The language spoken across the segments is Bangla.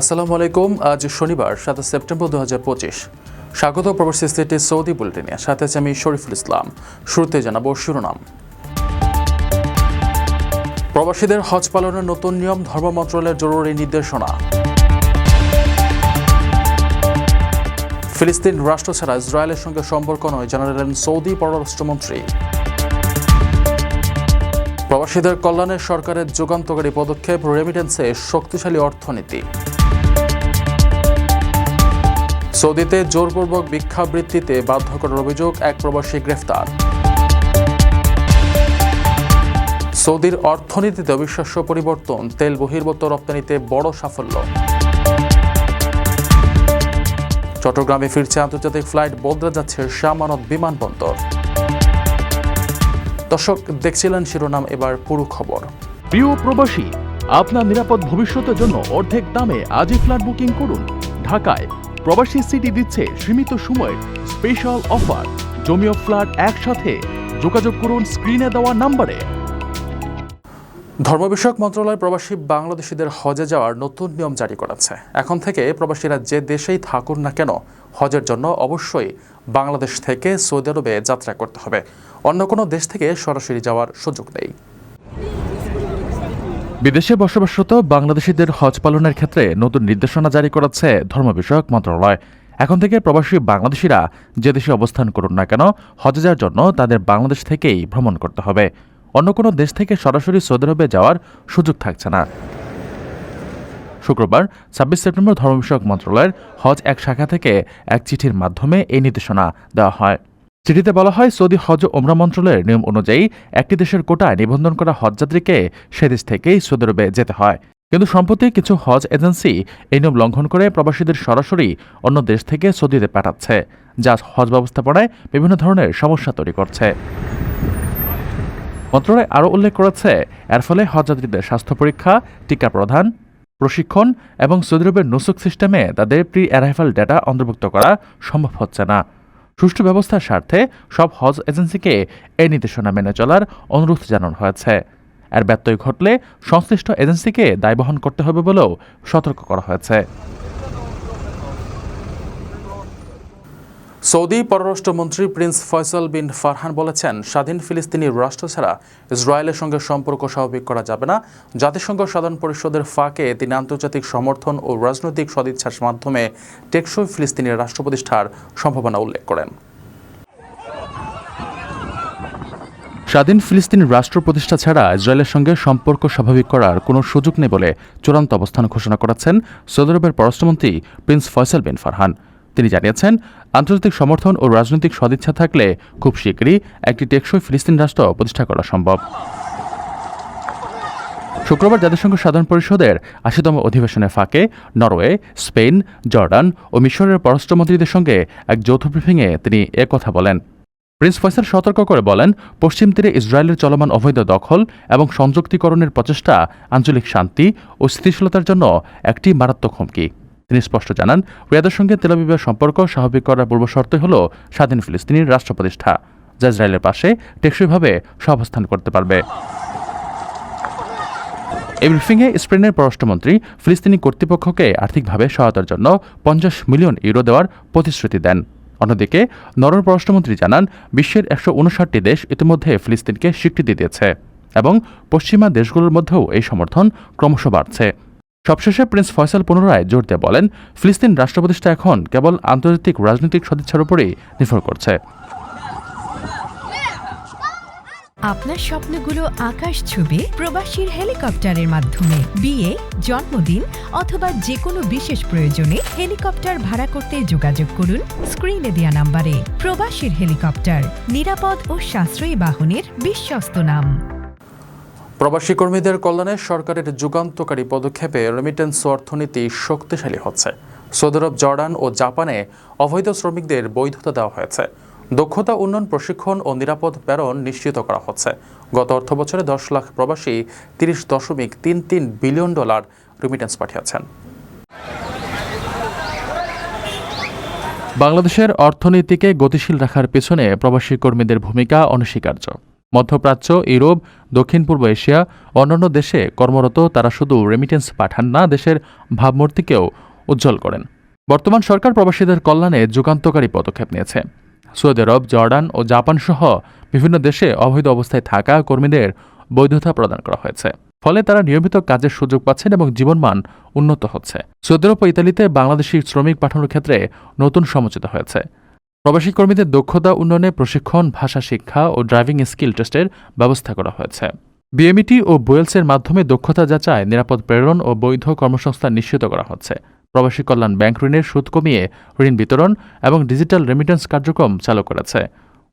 আসসালামু আলাইকুম। আজ শনিবার, সাতাশ সেপ্টেম্বর দু হাজার পঁচিশ। স্বাগত প্রবাসী স্টেটে সৌদি বুলেটিনে। সাথে আছে আমি শরীফুল ইসলাম। শুরুতে জানাব শিরোনাম। প্রবাসীদের হজ পালনের নতুন নিয়ম ধর্ম মন্ত্রণালয়ের জরুরি নির্দেশনা। ফিলিস্তিন রাষ্ট্র ছাড়া ইসরায়েলের সঙ্গে সম্পর্ক নয়, জানালেন সৌদি পররাষ্ট্রমন্ত্রী। প্রবাসীদের কল্যাণে সরকারের যুগান্তকারী পদক্ষেপ রেমিটেন্সে শক্তিশালী অর্থনীতি। সৌদিতে জোরপূর্বক ভিক্ষাবৃত্তিতে বাধ্য করার অভিযোগ এক প্রবাসী গ্রেফতার। সৌদির অর্থনীতিতে অবিশ্বাস্য পরিবর্তন, তেল বহির্ভূত রপ্তানিতে বড় সাফল্য। চট্টগ্রামে ফিরছে আন্তর্জাতিক ফ্লাইট, বদলে যাচ্ছে শামানত বিমানবন্দর। দর্শক, দেখছিলেন শিরোনাম, এবার পুরো খবর। প্রিয় প্রবাসী, আপনার নিরাপদ ভবিষ্যতের জন্য অর্ধেক দামে আজই ফ্ল্যাট বুকিং করুন। ঢাকায় প্রবাসী সিটি দিচ্ছে সীমিত সময়ের স্পেশাল অফার জমিও ফ্ল্যাট একসাথে। যোগাযোগ করুন স্ক্রিনে দেওয়া নাম্বারে ধর্ম বিষয়ক মন্ত্রণালয় প্রবাসী বাংলাদেশিদের হজে যাওয়ার নতুন নিয়ম জারি করেছে। এখন থেকে প্রবাসীরা যে দেশেই থাকুন না কেন, হজের জন্য অবশ্যই বাংলাদেশ থেকে সৌদি আরবে যাত্রা করতে হবে। অন্য কোনো দেশ থেকে সরাসরি যাওয়ার সুযোগ নেই। বিদেশে বসবাসরত বাংলাদেশিদের হজ পালনের ক্ষেত্রে নতুন নির্দেশনা জারি করেছে ধর্ম বিষয়ক মন্ত্রণালয়। এখন থেকে প্রবাসী বাংলাদেশিরা যে দেশে অবস্থান করুন না কেন, হজে যাওয়ার জন্য তাদের বাংলাদেশ থেকেই ভ্রমণ করতে হবে। অন্য কোনো দেশ থেকে সরাসরি সৌদি আরবে যাওয়ার সুযোগ থাকছে না। শুক্রবার, ছাব্বিশ সেপ্টেম্বর ধর্ম বিষয়ক মন্ত্রণালয়ের হজ এক শাখা থেকে এক চিঠির মাধ্যমে এই নির্দেশনা দেওয়া হয়। চিঠিতে বলা হয়, সৌদি হজ ওমরা মন্ত্রণালয়ের নিয়ম অনুযায়ী একটি দেশের কোটায় নিবন্ধন করা হজযাত্রীকে সে দেশ থেকেই সৌদি আরবে যেতে হয়। কিন্তু সম্প্রতি কিছু হজ এজেন্সি এই নিয়ম লঙ্ঘন করে প্রবাসীদের সরাসরি অন্য দেশ থেকে সৌদিতে পাঠাচ্ছে, যা হজ ব্যবস্থাপনায় বিভিন্ন ধরনের সমস্যা তৈরি করছে। মন্ত্রণালয় আরও উল্লেখ করেছে, এর ফলে হজযাত্রীদের স্বাস্থ্য পরীক্ষা, টিকা প্রদান, প্রশিক্ষণ এবং সৌদি আরবের নুসুক সিস্টেমে তাদের প্রি অ্যারাইভাল ডেটা অন্তর্ভুক্ত করা সম্ভব হচ্ছে না। সুষ্ঠু ব্যবস্থার স্বার্থে সব হজ এজেন্সিকে এই নির্দেশনা মেনে চলার অনুরোধ জানানো হয়েছে। এর ব্যত্যয় ঘটলে সংশ্লিষ্ট এজেন্সিকে দায় বহন করতে হবে বলেও সতর্ক করা হয়েছে। সৌদি পররাষ্ট্রমন্ত্রী প্রিন্স ফয়সাল বিন ফারহান বলেছেন, স্বাধীন ফিলিস্তিনি রাষ্ট্র ছাড়া ইসরায়েলের সঙ্গে সম্পর্ক স্বাভাবিক করা যাবে না। জাতিসংঘ সাধারণ পরিষদের ফাঁকে তিনি আন্তর্জাতিক সমর্থন ও রাজনৈতিক সদিচ্ছার মাধ্যমে টেকসই ফিলিস্তিনি রাষ্ট্র প্রতিষ্ঠার সম্ভাবনা উল্লেখ করেন। স্বাধীন ফিলিস্তিন রাষ্ট্র প্রতিষ্ঠা ছাড়া ইসরায়েলের সঙ্গে সম্পর্ক স্বাভাবিক করার কোনো সুযোগ নেই বলে চূড়ান্ত অবস্থান ঘোষণা করেছেন সৌদি আরবের পররাষ্ট্রমন্ত্রী প্রিন্স ফয়সাল বিন ফারহান। তিনি জানিয়েছেন, আন্তর্জাতিক সমর্থন ও রাজনৈতিক সদিচ্ছা থাকলে খুব শীঘ্রই একটি টেকসই ফিলিস্তিন রাষ্ট্র প্রতিষ্ঠা করা সম্ভব। শুক্রবার জাতিসংঘ সাধারণ পরিষদের আশিতম অধিবেশনের ফাঁকে নরওয়ে, স্পেন, জর্ডান ও মিশরের পররাষ্ট্রমন্ত্রীদের সঙ্গে এক যৌথ ব্রিফিংয়ে তিনি কথা বলেন। প্রিন্স ফয়সাল সতর্ক করে বলেন, পশ্চিম তীরে ইসরায়েলের চলমান অবৈধ দখল এবং সংযুক্তিকরণের প্রচেষ্টা আঞ্চলিক শান্তি ও স্থিতিশীলতার জন্য একটি মারাত্মক হুমকি। তিনি স্পষ্ট জানান, রিয়াদের সঙ্গে তেলাবিবের সম্পর্ক স্বাভাবিক করার পূর্বশর্ত হল স্বাধীন ফিলিস্তিনির রাষ্ট্র প্রতিষ্ঠা। যা ইসরায়েলের পাশে টেকসইভাবে সহাবস্থান করতে পারবে। এই ব্রিফিংয়ে স্পেনের পররাষ্ট্রমন্ত্রী ফিলিস্তিনি কর্তৃপক্ষকে আর্থিকভাবে সহায়তার জন্য পঞ্চাশ মিলিয়ন ইউরো দেওয়ার প্রতিশ্রুতি দেন। অন্যদিকে, নরওয়ের পররাষ্ট্রমন্ত্রী জানান, বিশ্বের একশো উনষাটটি দেশ ইতিমধ্যে ফিলিস্তিনকে স্বীকৃতি দিয়েছে এবং পশ্চিমা দেশগুলোর মধ্যেও এই সমর্থন ক্রমশ বাড়ছে। সবশেষে প্রিন্স ফয়সাল পুনরায় জোর দিয়ে বলেন, ফিলিস্তিন রাষ্ট্র প্রতিষ্ঠা এখন কেবল আন্তর্জাতিক রাজনৈতিক সদিচ্ছার উপরেই নির্ভর করছে। আপনার স্বপ্নগুলো আকাশ ছুবে প্রবাসীর হেলিকপ্টারের মাধ্যমে। বিয়ে, জন্মদিন অথবা যে কোনো বিশেষ প্রয়োজনে হেলিকপ্টার ভাড়া করতে যোগাযোগ করুন স্ক্রিনে দেওয়া নাম্বারে। প্রবাসীর হেলিকপ্টার, নিরাপদ ও সাশ্রয়ী বাহনের বিশ্বস্ত নাম। প্রবাসী কর্মীদের কল্যাণে সরকারের যুগান্তকারী পদক্ষেপে রেমিটেন্স অর্থনীতি শক্তিশালী হচ্ছে। সৌদি আরব, জর্ডান ও জাপানে অবৈধ শ্রমিকদের বৈধতা দেওয়া হয়েছে। দক্ষতা, উন্নয়ন, প্রশিক্ষণ ও নিরাপদ প্রেরণ নিশ্চিত করা হচ্ছে। গত অর্থ বছরে দশ লাখ প্রবাসী তিরিশ দশমিক তিন তিন বিলিয়ন ডলার রেমিটেন্স পাঠিয়েছেন। বাংলাদেশের অর্থনীতিকে গতিশীল রাখার পেছনে প্রবাসী কর্মীদের ভূমিকা অনস্বীকার্য। মধ্যপ্রাচ্য, ইউরোপ, দক্ষিণ পূর্ব এশিয়া, অন্যান্য দেশে কর্মরত তারা শুধু রেমিটেন্স পাঠান না, দেশের ভাবমূর্তিকেও উজ্জ্বল করেন। বর্তমান সরকার প্রবাসীদের কল্যাণে যুগান্তকারী পদক্ষেপ নিয়েছে। সৌদি আরব, জর্ডান ও জাপান সহ বিভিন্ন দেশে অবৈধ অবস্থায় থাকা কর্মীদের বৈধতা প্রদান করা হয়েছে। ফলে তারা নিয়মিত কাজের সুযোগ পাচ্ছেন এবং জীবনমান উন্নত হচ্ছে। সৌদি আরব ইতালিতে বাংলাদেশি শ্রমিক পাঠানোর ক্ষেত্রে নতুন সমঝোতা হয়েছে। প্রবাসী কর্মীদের দক্ষতা উন্নয়নে প্রশিক্ষণ, ভাষা শিক্ষা ও ড্রাইভিং স্কিল টেস্টের ব্যবস্থা করা হয়েছে। বিএমইটি ও বুয়েলসের মাধ্যমে দক্ষতা যাচাই, নিরাপদ প্রেরণ ও বৈধ কর্মসংস্থান নিশ্চিত করা হচ্ছে। প্রবাসী কল্যাণ ব্যাংক ঋণের সুদ কমিয়ে ঋণ বিতরণ এবং ডিজিটাল রেমিটেন্স কার্যক্রম চালু করেছে।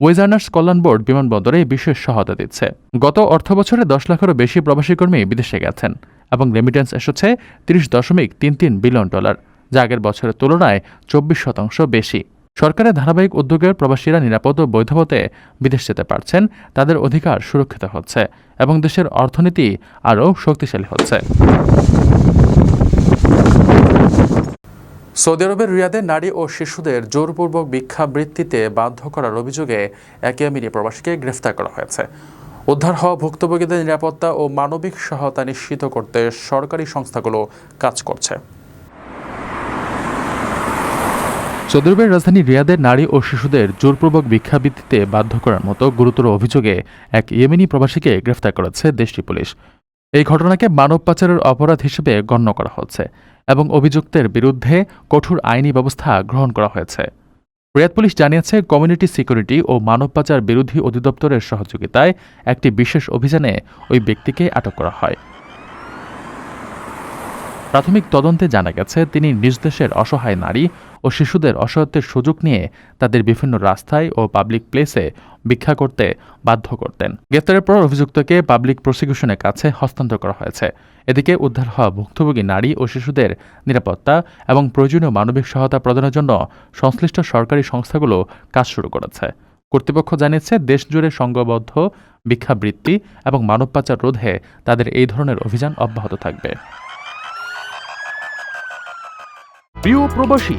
ওয়েজার্নার্স কল্যাণ বোর্ড বিমানবন্দরে বিশেষ সহায়তা দিচ্ছে। গত অর্থবছরে দশ লাখেরও বেশি প্রবাসী কর্মী বিদেশে গেছেন এবং রেমিটেন্স এসেছে তিরিশ দশমিক তিন তিন বিলিয়ন ডলার, যা আগের বছরের তুলনায় চব্বিশ শতাংশ বেশি। সরকারের ধারাবাহিক উদ্যোগের প্রবাসীরা নিরাপদ ও বৈধপথে বিদেশ যেতে পারছেন, তাদের অধিকার সুরক্ষিত হচ্ছে এবং দেশের অর্থনীতি আরও শক্তিশালী হচ্ছে। সৌদি আরবের রিয়াদে নারী ও শিশুদের জোরপূর্বক ভিক্ষাবৃত্তিতে বাধ্য করার অভিযোগে এক ইয়ামিনী প্রবাসীকে গ্রেফতার করা হয়েছে। উদ্ধার হওয়া ভুক্তভোগীদের নিরাপত্তা ও মানবিক সহায়তা নিশ্চিত করতে সরকারি সংস্থাগুলো কাজ করছে। সৌদি রাজধানী রিয়াদের নারী ও শিশুদের জোরপূর্বক ভিক্ষাবৃত্তিতে বাধ্য করার মতো গুরুতর অভিযোগে এক ইয়েমেনি প্রবাসীকে গ্রেফতার করেছে দেশটি পুলিশ। এই ঘটনাকে মানব পাচারের অপরাধ হিসেবে গণ্য করা হচ্ছে এবং অভিযুক্তের বিরুদ্ধে কঠোর আইনি ব্যবস্থা গ্রহণ করা হয়েছে। রিয়াদ পুলিশ জানিয়েছে, কমিউনিটি সিকিউরিটি ও মানব পাচার বিরোধী অধিদপ্তরের সহযোগিতায় একটি বিশেষ অভিযানে ওই ব্যক্তিকে আটক করা হয়। প্রাথমিক তদন্তে জানা গেছে, তিনি নিজ দেশের অসহায় নারী ও শিশুদের অসহায়ত্বের সুযোগ নিয়ে তাদের বিভিন্ন রাস্তায় ও পাবলিক প্লেসে ভিক্ষা করতে বাধ্য করতেন। গ্রেপ্তারের পর অভিযুক্তকে পাবলিক প্রসিকিউশনের কাছে হস্তান্তর করা হয়েছে। এদিকে উদ্ধার হওয়া ভুক্তভোগী নারী ও শিশুদের নিরাপত্তা এবং প্রয়োজনীয় মানবিক সহায়তা প্রদানের জন্য সংশ্লিষ্ট সরকারি সংস্থাগুলো কাজ শুরু করেছে। কর্তৃপক্ষ জানিয়েছে, দেশজুড়ে সংঘবদ্ধ ভিক্ষাবৃত্তি এবং মানব পাচার রোধে তাদের এই ধরনের অভিযান অব্যাহত থাকবে। প্রিয় প্রবাসী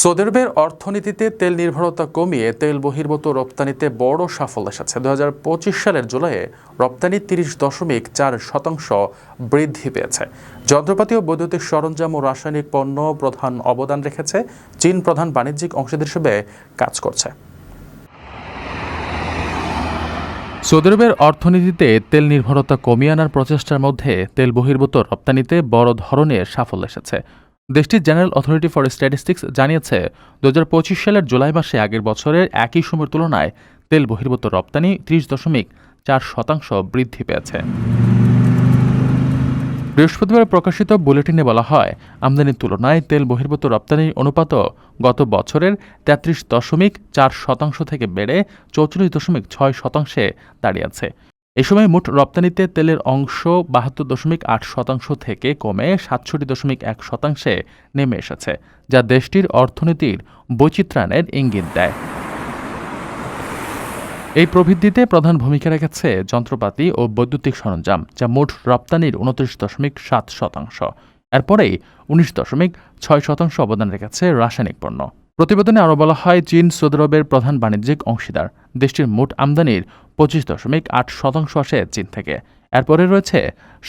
সৌদি আরবের অর্থনীতিতে তেল নির্ভরতা কমিয়ে তেল বহির্ভূত রপ্তানিতে বড় সাফল্য এসেছে। দুহাজার পঁচিশ সালের জুলাইয়ে রপ্তানি তিরিশ দশমিক চার শতাংশ বৃদ্ধি পেয়েছে। যন্ত্রপাতি ও বৈদ্যুতিক সরঞ্জাম ও রাসায়নিক পণ্য প্রধান অবদান রেখেছে। চীন প্রধান বাণিজ্যিক অংশীদার হিসেবে কাজ করছে। সৌদি আরবের অর্থনীতিতে তেল নির্ভরতা কমিয়ে আনার প্রচেষ্টার মধ্যে তেল বহির্ভূত রপ্তানিতে বড় ধরনের সাফল্য এসেছে। দেশটির জেনারেল অথরিটি ফর স্ট্যাটিস্টিক্স জানিয়েছে দু হাজার পঁচিশ সালের জুলাই মাসে আগের বছরের একই সময়ের তুলনায় তেল বহির্ভূত রপ্তানি ত্রিশ দশমিক চার শতাংশ বৃদ্ধি পেয়েছে। বৃহস্পতিবার প্রকাশিত বুলেটিনে বলা হয়, আমদানির তুলনায় তেল বহির্ভূত রপ্তানির অনুপাত গত বছরের তেত্রিশ দশমিক চার শতাংশ থেকে বেড়ে চৌচল্লিশ দশমিক ছয় শতাংশে দাঁড়িয়েছে। এ সময় মোট রপ্তানিতে তেলের অংশ বাহাত্তর দশমিক আট শতাংশ থেকে কমে সাতষট্টি দশমিক এক শতাংশে নেমে এসেছে, যা দেশটির অর্থনীতির বৈচিত্র্যায়নের ইঙ্গিত দেয়। এই প্রবৃদ্ধিতে প্রধান ভূমিকা রেখেছে যন্ত্রপাতি ও বৈদ্যুতিক সরঞ্জাম, যা মোট রপ্তানির উনত্রিশ দশমিক সাত শতাংশ। এরপরেই উনিশ দশমিক ছয় শতাংশ অবদান রেখেছে রাসায়নিক পণ্য। প্রতিবেদনে আরও বলা হয়, চীন সৌদি আরবের প্রধান বাণিজ্যিক অংশীদার। দেশটির মোট আমদানির পঁচিশ দশমিক আট শতাংশ আসে চীন থেকে। এরপরে রয়েছে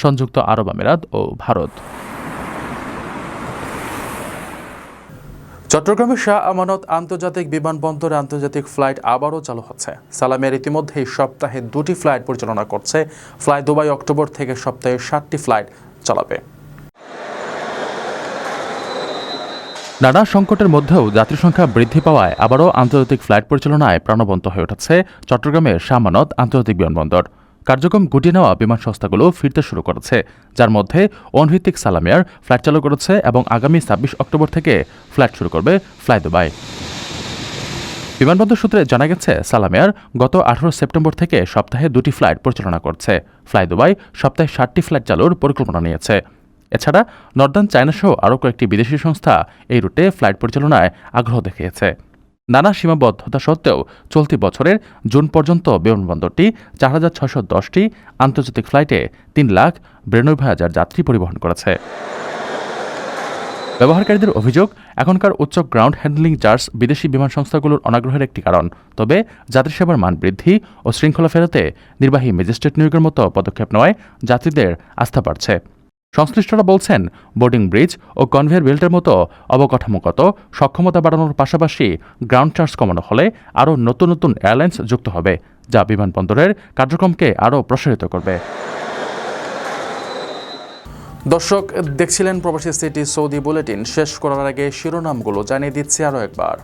সংযুক্ত আরব আমিরাত ও ভারত। চট্টগ্রামের শাহ আমানত আন্তর্জাতিক বিমানবন্দরে আন্তর্জাতিক ফ্লাইট আবারও চালু হচ্ছে। সালামিয়ার ইতিমধ্যেই সপ্তাহে দুটি ফ্লাইট পরিচালনা করছে। ফ্লাই দুবাই অক্টোবর থেকে সপ্তাহে ষাটটি ফ্লাইট চালাবে। নানা সংকটের মধ্যেও যাত্রী সংখ্যা বৃদ্ধি পাওয়ায় আবারও আন্তর্জাতিক ফ্লাইট পরিচালনায় প্রাণবন্ত হয়ে উঠেছে চট্টগ্রামের শামানত আন্তর্জাতিক বিমানবন্দর। কার্যক্রম গুটিয়ে নেওয়া বিমান সংস্থাগুলো ফিরতে শুরু করেছে, যার মধ্যে অনভিত্তিক সালামিয়ার ফ্লাইট চালু করেছে এবং আগামী ছাব্বিশ অক্টোবর থেকে ফ্লাইট শুরু করবে ফ্লাই দুবাই। বিমানবন্দর সূত্রে জানা গেছে, সালামিয়ার গত আঠারো সেপ্টেম্বর থেকে সপ্তাহে দুটি ফ্লাইট পরিচালনা করছে। ফ্লাই দুবাই সপ্তাহে ষাটটি ফ্লাইট চালুর পরিকল্পনা নিয়েছে। এছাড়া নর্দার্ন চায়না সহ আরও কয়েকটি বিদেশি সংস্থা এই রুটে ফ্লাইট পরিচালনায় আগ্রহ দেখিয়েছে। নানা সীমাবদ্ধতা সত্ত্বেও চলতি বছরের জুন পর্যন্ত বিমানবন্দরটি চার হাজার ছশো দশটি আন্তর্জাতিক ফ্লাইটে তিন লাখ বিরানব্বই হাজার যাত্রী পরিবহন করেছে। ব্যবহারকারীদের অভিযোগ, এখনকার উচ্চ গ্রাউন্ড হ্যান্ডলিং চার্জ বিদেশি বিমান সংস্থাগুলোর অনাগ্রহের একটি কারণ। তবে যাত্রী সেবার মান বৃদ্ধি ও শৃঙ্খলা ফেরাতে নির্বাহী ম্যাজিস্ট্রেট নিয়োগের মতো পদক্ষেপ নেওয়ায় যাত্রীদের আস্থা বাড়ছে। সংশ্লিষ্টরা বলছেন, বোর্ডিং ব্রিজ ও কনভেয়ার বেল্টের মতো অবকাঠামোগত সক্ষমতা বাড়ানোর পাশাপাশি গ্রাউন্ড চার্জ কমানো হলে আরও নতুন নতুন এয়ারলাইন্স যুক্ত হবে, যা বিমানবন্দরের কার্যক্রমকে আরও প্রসারিত করবে। দর্শক, দেখছিলেন প্রবাসী সিটি সৌদি বুলেটিন। শেষ করার আগে শিরোনামগুলো জানিয়ে দিচ্ছি আরও একবার।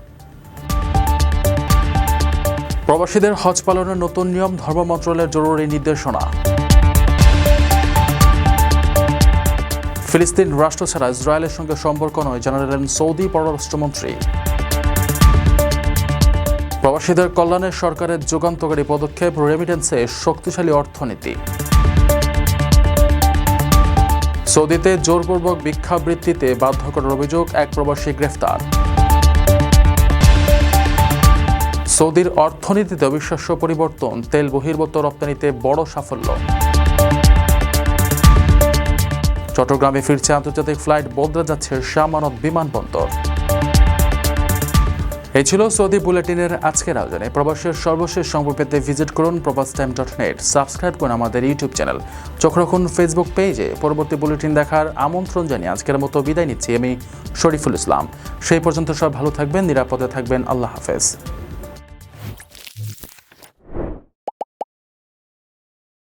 প্রবাসীদের হজ পালনের নতুন নিয়ম ধর্ম মন্ত্রণালয়ের জরুরি নির্দেশনা। ফিলিস্তিন রাষ্ট্র ছাড়া ইসরায়েলের সঙ্গে সম্পর্ক নয়, জানালেন সৌদি পররাষ্ট্রমন্ত্রী। প্রবাসীদের কল্যাণে সরকারের যুগান্তকারী পদক্ষেপ রেমিটেন্সে শক্তিশালী অর্থনীতি। সৌদিতে জোরপূর্বক ভিক্ষাবৃত্তিতে বাধ্য করার অভিযোগ এক প্রবাসী গ্রেফতার। সৌদির অর্থনীতিতে অবিশ্বাস্য পরিবর্তন, তেল বহির্ভূত রপ্তানিতে বড় সাফল্য। চট্টগ্রামে ফিরছে আন্তর্জাতিক ফ্লাইট বদলে যাচ্ছে শামানত বিমানবন্দর। এই ছিল সৌদি বুলেটিনের আজকের আয়োজনে। প্রবাসের সর্বশেষ সংবাদ পেতে ভিজিট করুন প্রবাস টাইম ডট নেট। সাবস্ক্রাইব করুন আমাদের ইউটিউব চ্যানেল। চোখ রাখুন ফেসবুক পেজে। পরবর্তী বুলেটিন দেখার আমন্ত্রণ জানিয়ে আজকের মতো বিদায় নিচ্ছি আমি শরীফুল ইসলাম। সেই পর্যন্ত সব ভালো থাকবেন, নিরাপদে থাকবেন। আল্লাহ হাফেজ।